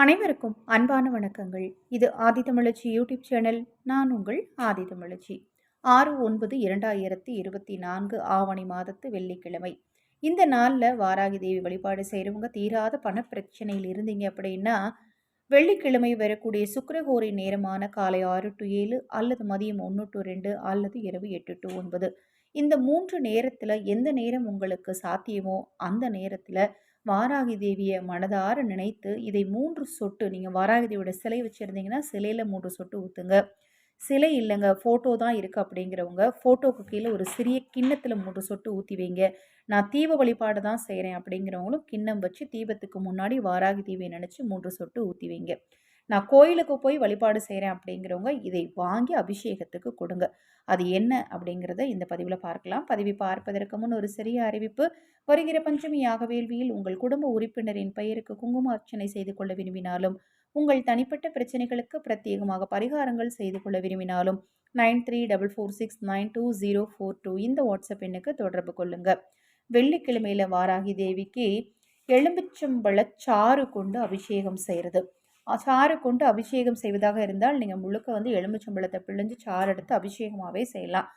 அனைவருக்கும் அன்பான வணக்கங்கள். இது ஆதிதமிழச்சி யூடியூப் சேனல். நான் உங்கள் ஆதிதமிழச்சி ஆறு ஒன்பது இரண்டாயிரத்தி இருபத்தி நான்கு ஆவணி மாதத்து வெள்ளிக்கிழமை. இந்த நாளில் வாராகி தேவி வழிபாடு செய்கிறவங்க தீராத பணப்பிரச்சனையில் இருந்தீங்க அப்படின்னா வெள்ளிக்கிழமை வரக்கூடிய சுக்கரகோரி நேரமான காலை ஆறு டு ஏழு அல்லது மதியம் ஒன்று டு ரெண்டு அல்லது இரவு எட்டு டு ஒன்பது. இந்த மூன்று நேரத்தில் எந்த நேரம் உங்களுக்கு சாத்தியமோ அந்த நேரத்தில் வாராகி தேவியை மனதார நினைத்து இதை மூன்று சொட்டு நீங்கள் வாராகி தேவியோட சிலை வச்சுருந்தீங்கன்னா சிலையில் மூன்று சொட்டு ஊற்றுங்க சிலை இல்லைங்க ஃபோட்டோ தான் இருக்குது அப்படிங்கிறவங்க ஃபோட்டோக்கு கீழே ஒரு சிறிய கிண்ணத்தில் மூன்று சொட்டு ஊற்றி வைங்க. நான் தீப வழிபாடு தான் செய்கிறேன் அப்படிங்கிறவங்களும் கிண்ணம் வச்சு தீபத்துக்கு முன்னாடி வாராகி தேவியை நினச்சி மூன்று சொட்டு ஊற்றி வைங்க. நான் கோயிலுக்கு போய் வழிபாடு செய்கிறேன் அப்படிங்கிறவங்க இதை வாங்கி அபிஷேகத்துக்கு கொடுங்க. அது என்ன அப்படிங்கிறத இந்த பதிவில் பார்க்கலாம். பதிவை பார்ப்பதற்கு முன் ஒரு சிறிய அறிவிப்பு. வருகிற பஞ்சமி வேள்வியில் உங்கள் குடும்ப உறுப்பினரின் பெயருக்கு குங்கும அர்ச்சனை செய்து கொள்ள விரும்பினாலும் உங்கள் தனிப்பட்ட பிரச்சனைகளுக்கு பிரத்யேகமாக பரிகாரங்கள் செய்து கொள்ள விரும்பினாலும் nine three double four six nine two zero four two இந்த வாட்ஸ்அப் எண்ணுக்கு தொடர்பு கொள்ளுங்க. வெள்ளிக்கிழமையில் வாராகி தேவிக்கு எலும்பிச்சம்பழ சாறு கொண்டு அபிஷேகம் செய்கிறது சாறு கொண்டு அபிஷேகம் செய்வதாக இருந்தால் நீங்கள் முழுக்க வந்து எலும்புச்சம்பளத்தை பிழிஞ்சு சாறு எடுத்து அபிஷேகமாகவே செய்யலாம்.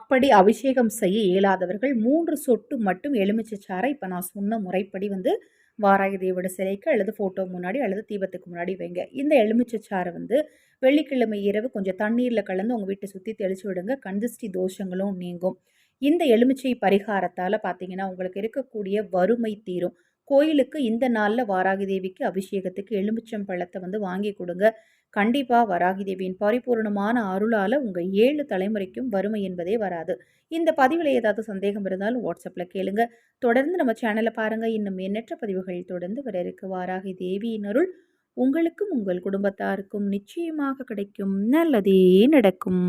அப்படி அபிஷேகம் செய்ய இயலாதவர்கள் மூன்று சொட்டு மட்டும் எலுமிச்சை சாறை இப்போ நான் சொன்ன முறைப்படி வந்து வாராகி தேவோட சிலைக்கு அல்லது ஃபோட்டோ முன்னாடி அல்லது தீபத்துக்கு முன்னாடி வைங்க. இந்த எலுமிச்சை சாறை வந்து வெள்ளிக்கிழமை இரவு கொஞ்சம் தண்ணீரில் கலந்து உங்கள் வீட்டை சுற்றி தெளிச்சு விடுங்க. கந்திஷ்டி தோஷங்களும் நீங்கும். இந்த எலுமிச்சை பரிகாரத்தால் பார்த்தீங்கன்னா உங்களுக்கு இருக்கக்கூடிய வறுமை தீரும். கோயிலுக்கு இந்த நாளில் வாராகி தேவிக்கு அபிஷேகத்துக்கு எலுமிச்சம் பழத்தை வந்து வாங்கி கொடுங்க. கண்டிப்பாக வராகி தேவியின் பரிபூர்ணமான அருளால் உங்கள் ஏழு தலைமுறைக்கும் வறுமை என்பதே வராது. இந்த பதிவில் ஏதாவது சந்தேகம் இருந்தாலும் வாட்ஸ்அப்பில் கேளுங்க. தொடர்ந்து நம்ம சேனலை பாருங்கள் இன்னும் எண்ணற்ற பதிவுகள் தொடர்ந்து வர இருக்கு. வாராகி தேவியின் அருள் உங்களுக்கும் உங்கள் குடும்பத்தாருக்கும் நிச்சயமாக கிடைக்கும். நல்லதே நடக்கும்.